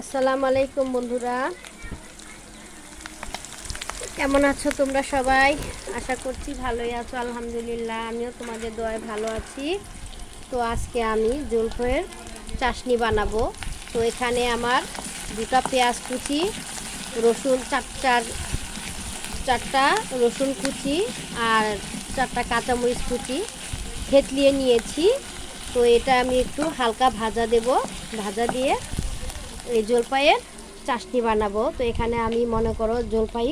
আসসালামু আলাইকুম বন্ধুরা। কেমন আছো তোমরা সবাই? আশা করছি ভালোই আছো, আলহামদুলিল্লাহ। আমিও তোমাদের দোয়ায় ভালো আছি। তো আজকে আমি জলফয়ের চাশনি বানাবো। তো এখানে আমার দুটা পেঁয়াজ কুচি, রসুন চার চার চারটা রসুন কুচি আর চারটা কাঁচামরিচ কুচি থেতলিয়ে নিয়েছি। তো এটা আমি একটু হালকা ভাজা দেব। ভাজা দিয়ে এই জলপাইয়ের চাশনি বানাবো। তো এখানে আমি মনে করো জলপাই,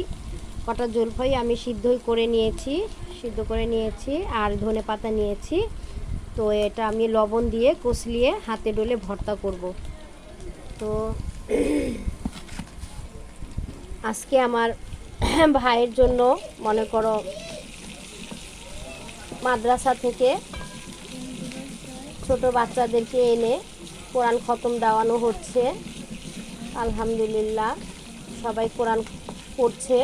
কটা জলপাই আমি সিদ্ধই করে নিয়েছি, সিদ্ধ করে নিয়েছি আর ধনে পাতা নিয়েছি। তো এটা আমি লবণ দিয়ে কষলিয়ে হাতে ডলে ভর্তা করব। তো আজকে আমার ভাইয়ের জন্য মনে করো মাদ্রাসা থেকে ছোট বাচ্চাদেরকে এনে কোরআন খতম দেওয়ানো হচ্ছে। আলহামদুলিল্লাহ, সবাই কোরআন পড়ছে।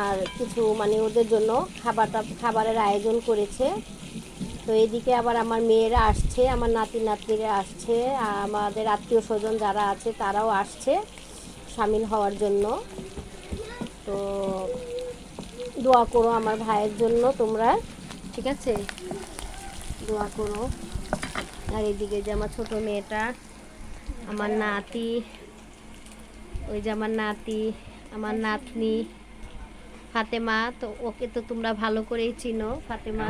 আর কিছু মানে ওদের জন্য খাবারটা, খাবারের আয়োজন করেছে। তো এদিকে আবার আমার মেয়েরা আসছে, আমার নাতি নাতনিরা আসছে, আমাদের আত্মীয় স্বজন যারা আছে তারাও আসছে সামিল হওয়ার জন্য। তো দোয়া করো আমার ভাইয়ের জন্য তোমরা। ঠিক আছে? দোয়া করো। আর এদিকে যে আমার ছোটো মেয়েটা আমার নাতি ওই যে আমার নাতি আমার নাতনি ফাতেমা তো ওকে তো তোমরা ভালো করেই চিনো ফাতেমা।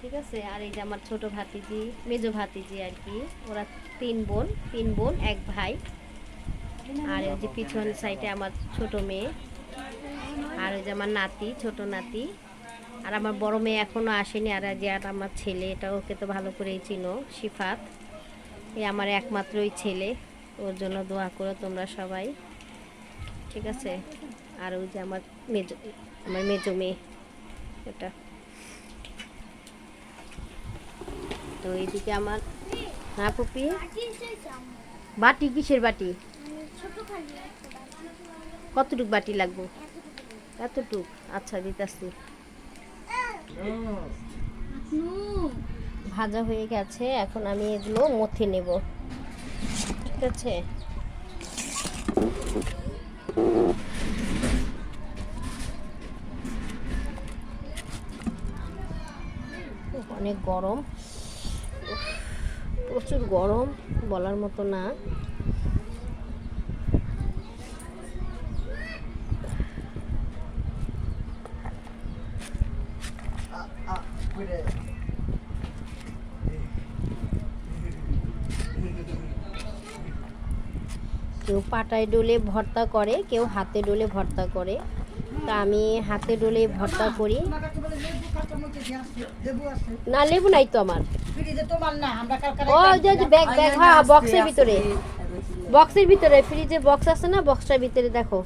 ঠিক আছে? আর এই যে আমার ছোট ভাতিজি মেজো ভাতিজি আর কি ওরা তিন বোন তিন বোন এক ভাই। আর ওই যে পিছন সাইডে আমার ছোট মেয়ে আর ওই যে আমার নাতি ছোট নাতি। আর আমার বড় মেয়ে এখনও আসেনি আর যে আর আমার ছেলে এটা ওকে তো ভালো করেই চিনো সিফাত এই আমার একমাত্রই ছেলে। ওর জন্য দোয়া করো তোমরা সবাই। ঠিক আছে? আর ওই যে আমার মেজ আমার মেজো মেয়ে। এটা। তো এইদিকে আমার হ্যাঁ পুপি? বাটি কিসের বাটি? কতটুক বাটি লাগবো? এতটুক। আচ্ছা দিতাছি। ভাজা হয়ে গেছে, এখন আমি এগুলো মথে নেব। ঠিক আছে? অনেক গরম। প্রচুর গরম, বলার মতো না। কেউ পাটায় ডলে ভর্তা করে, কেউ হাতে ডলে ভর্তা করে। তা আমি হাতে ডলে ভর্তা করি। না, লেবু নাই তো আমার। ব্যাগ হ্যাঁ বক্সের ভিতরে। বক্সের ভিতরে ফ্রিজে বক্স আছে না? বক্সটার ভিতরে দেখো।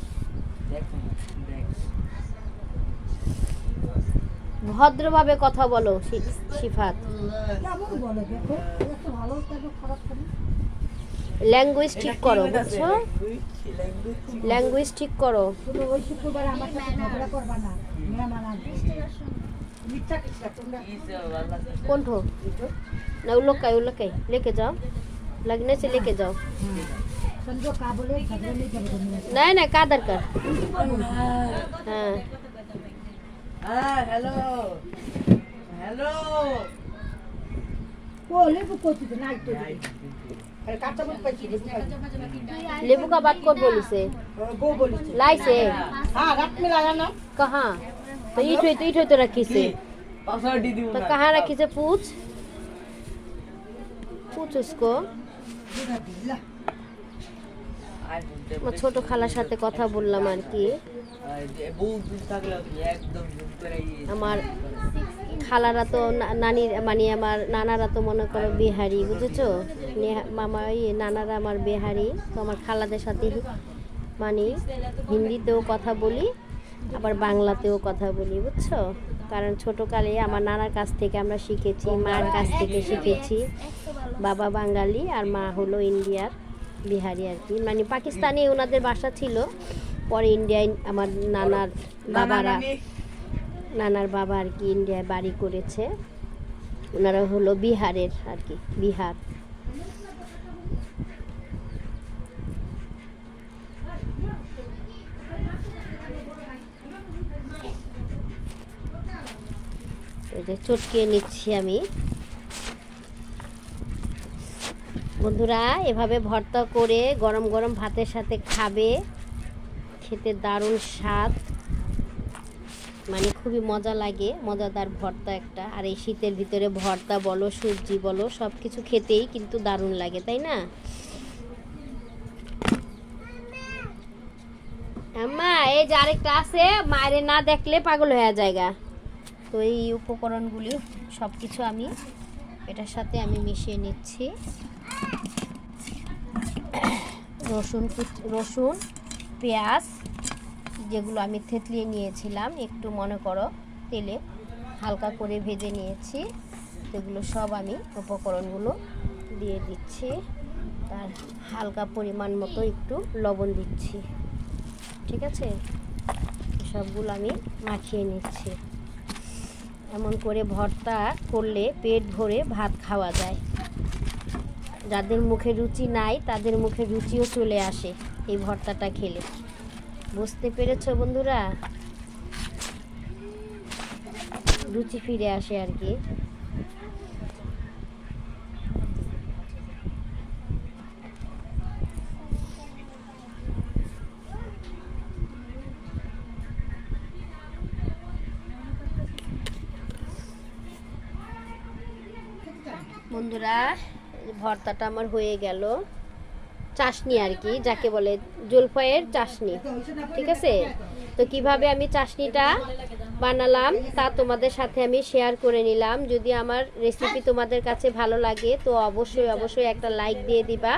ভদ্রভাবে কথা বলো শিফাত। ল্যাঙ্গুয়েজ ঠিক করো বুঝছো ল্যাঙ্গুয়েজ ঠিক করো कौन ठो ना उन लोग का उन लोग का ही। लेके जाओ लगने से लेके जाओ नहीं नहीं कादर कर हाँ হ্যালো হ্যালো लेबू का बात कौन बोली से लाई से कहाँ तो ईट हुई तो ईट हुई तो रखी से পাসওয়ার্ড দিয়ে দিব तो कहाँ रखी से पूछ पूछ उसको আমার ছোট খালার সাথে কথা বললাম আর কি বউ দুধ থাকলে কি একদম জুম করে ইয়ে আমার খালারা তো নানি মানে আমার নানারা তো মনে করো বিহারি বুঝেছ? মামা ওই নানারা আমার বিহারি তো আমার খালাদের সাথে মানে হিন্দিতেও কথা বলি আবার বাংলাতেও কথা বলি বুঝছ? কারণ ছোটোকালে আমার নানার কাছ থেকে আমরা শিখেছি মার কাছ থেকে শিখেছি বাবা বাঙালি আর মা হলো ইন্ডিয়ার বিহারি আর কি। মানে পাকিস্তানি ওনাদের বাসা ছিল পরে ইন্ডিয়ায় আমার নানার বাবারা নানার বাবা আর কি ইন্ডিয়ায় বাড়ি করেছে। ওনারা হলো বিহারের আর কি, বিহার। চটকে নিচ্ছি আমি। বন্ধুরা, এভাবে ভর্তা করে গরম গরম ভাতের সাথে খাবে। খেতে দারুণ স্বাদ। মানে খুবই মজা লাগে, মজাদার ভর্তা একটা। আর এই শীতের ভিতরে ভর্তা বলো, সবজি বলো সব কিছু খেতেই কিন্তু দারুণ লাগে, তাই না? আম্মা, এই যে আরেকটা আছে, মায়ের না দেখলে পাগল হয়ে জায়গা তো এই উপকরণগুলি সব কিছু আমি এটার সাথে আমি মিশিয়ে নিচ্ছি। রসুন রসুন, পেঁয়াজ যেগুলো আমি থেতলিয়ে নিয়েছিলাম, একটু মনে করো তেলে হালকা করে ভেজে নিয়েছি, সেগুলো সব আমি উপকরণগুলো দিয়ে দিচ্ছি। তার হালকা পরিমাণ মতো একটু লবণ দিচ্ছি। ঠিক আছে? সবগুলো আমি মাখিয়ে নিচ্ছি। এমন করে ভর্তা করলে পেট ভরে ভাত খাওয়া যায়। যাদের মুখে রুচি নাই, তাদের মুখে রুচিও চলে আসে এই ভর্তাটা খেলে। বুঝতে পেরেছ বন্ধুরা? রুচি ফিরে আসে আর কি। বন্ধুরা ভর্তাটা আমার হয়ে গেল। চাশনি আর কি, যাকে বলে জলপাইয়ের চাশনি, ঠিক আছে? তো কীভাবে আমি চাশনিটা বানালাম, তা তোমাদের সাথে আমি শেয়ার করে নিলাম। যদি আমার রেসিপি তোমাদের কাছে ভালো লাগে, তো অবশ্যই অবশ্যই একটা লাইক দিয়ে দিবা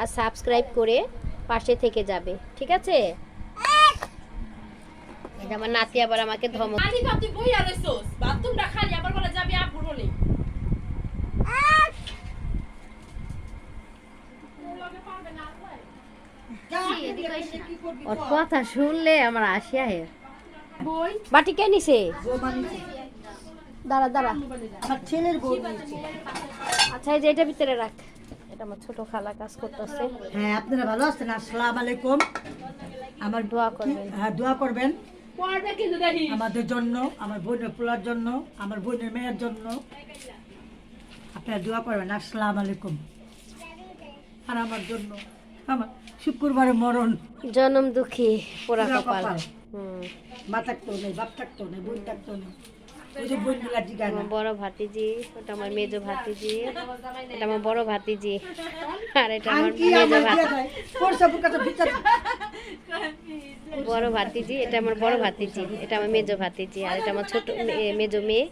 আর সাবস্ক্রাইব করে পাশে থেকে যাবে, ঠিক আছে? আমার নাতি আবার আমাকে ধমক আনি তো তুই বইয়া রইছস বাথরুমটা খালি আবার বলে যাবি আপুর বলে ওর কথা শুনলে আমার আসিয়া হে বাটি কে নিছে? দাঁড়া দাঁড়া। আমার ছেলের বউ আচ্ছা এই যে এটা ভিতরে রাখ। এটা আমার ছোট খালা কাজ করতেছে। হ্যাঁ আপনারা ভালো আছেন? আসসালাম আলাইকুম। আমার দোয়া করবেন। হ্যাঁ দোয়া করবেন। আমাদের জন্য আমার বোনের পোলার জন্য আমার বোনের মেয়ের জন্য। আপনারা দোয়া করবেন। আসসালাম আলাইকুম। আর আমার জন্য। আমার শুক্রবারে মরণ। জনম দুঃখী পোড়া কপাল। মা থাকতো নেই বাপ থাকতো নেই বোন থাকতো নেই বড় ভাতিজি ওটা আমার মেজ ভাতিজি এটা আমার বড় ভাতিজি। আর এটা আমার মেজ আমার ভাতি দিয়া দেয়। পয়সা বুকাতে ভিতরে বড় ভাতিজি এটা আমার বড় ভাতিজি এটা আমার মেজ ভাতিজি আর এটা আমার ছোট মেজ মেয়ে।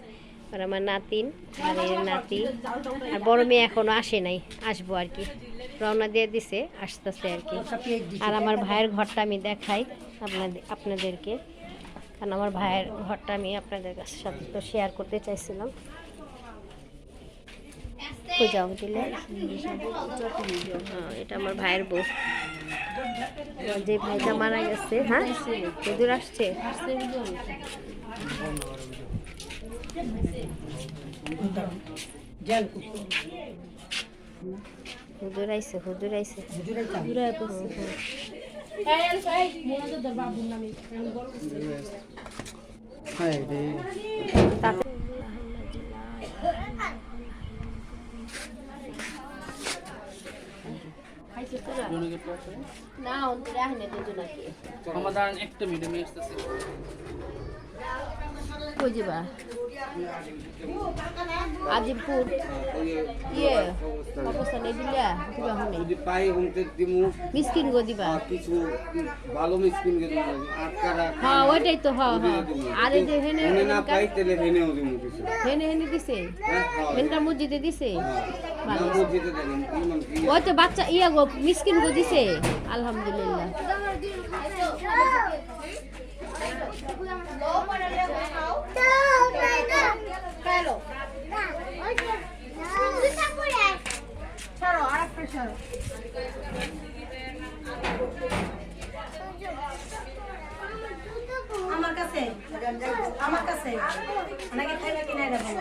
আর আমার নাতিন আর এর নাতি। আর বড় মেয়ে এখনও আসে নাই, আসব আর কি। রওনা দিয়ে দিছে, আসতেছে আর কি। আর আমার ভাইয়ের ঘরটা আমি দেখাই আপনাদের, আপনাদেরকে। কারণ আমার ভাইয়ের ঘরটা আমি আপনাদের কাছে সাথে তো শেয়ার করতে চাইছিলাম। যাও দিলে হ্যাঁ এটা আমার ভাইয়ের বউ। যে ভাইটা মারা গেছে হ্যাঁ? আসছে। হুজুর আইছে হুজুর আইছে হুজুরে তোরা? না অন্তরে আহেনে দুজনাকে সমাধান একটা মিডিয়ামে আসতেছে কই যাবা আজিমপুর। ইয়ে অবস্থা নেই দিলা দিবা হনে যদি পাই হুমতে দিমু। মিসকিন গো দিবা? কিছু ভালো মিসকিন কে দিমু। আটকারা হ্যাঁ ওইটাই তো হ্যাঁ হ্যাঁ। আর যে হেনে মনে না পাই তাহলে হেনেও দিমু কিছু। হেনে হেনে দিছে? হ্যাঁ হ্যাঁ হেনকার মসজিদে দিছে? ভালো। ইমান কি? ওই তো বাচ্চা ইয়া গো মিসকিন গো দিছে? আলহামদুলিল্লাহ। আমার কাছে আমার কাছে। আমাকে খাইবে কিনা এটা বলো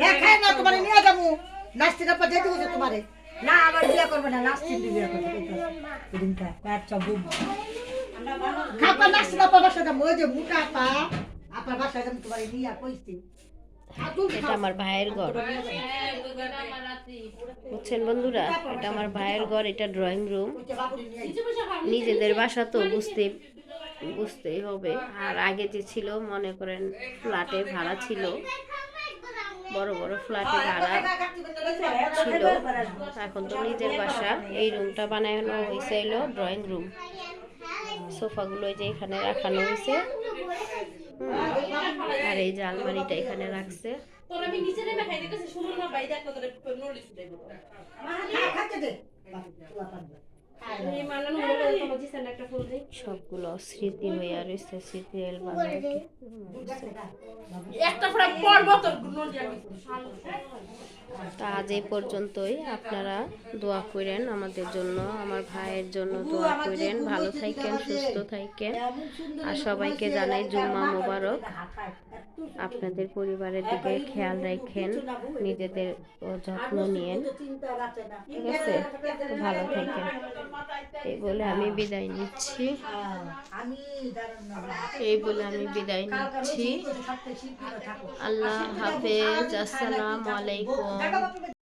হ্যাঁ খাই না তোমার নিয়ে যাব। নাচতে না যেতে তোমারে। না আবার বিয়ে করবে না নাচতে বিয়ে করবে এদিনটা বুম খাপা নাচতে না সাথে ওই যে মোটা পা আপনার বাসায় যাব তোমার নিয়ে কইছি। এটা আমার ভাইয়ের ঘর। বুঝছেন বন্ধুরা এটা আমার ভাইয়ের ঘর এটা ড্রয়িং রুম নিজেদের বাসা তো বুঝতে বুঝতেই হবে। আর আগে যে ছিল মনে করেন ফ্ল্যাটে ভাড়া ছিল। বড় বড় ফ্ল্যাটে ভাড়া ছিল এখন তো নিজের বাসা এই রুমটা বানানো হয়েছে এলো ড্রয়িং রুম সোফাগুলো এই যে এখানে রাখানো হয়েছে আর এই যে আলমারিটা এখানে রাখছে না দেই। সবগুলো স্মৃতি হয়ে রয়েছে আমি। তা আজ এই পর্যন্তই। আপনারা দোয়া করেন আমাদের জন্য আমার ভাইয়ের জন্য দোয়া করেন। ভালো থাকেন সুস্থ থাকেন। আর সবাইকে জানাই জুম্মা মোবারক। আপনাদের পরিবারের দিকে খেয়াল রাখেন নিজেদের ও যত্ন নিয়েন। ঠিক আছে? ভালো থাকেন। এই বলে আমি বিদায় নিচ্ছি। এই বলে আমি বিদায় নিচ্ছি। আল্লাহ হাফেজ আসসালামু আলাইকুম।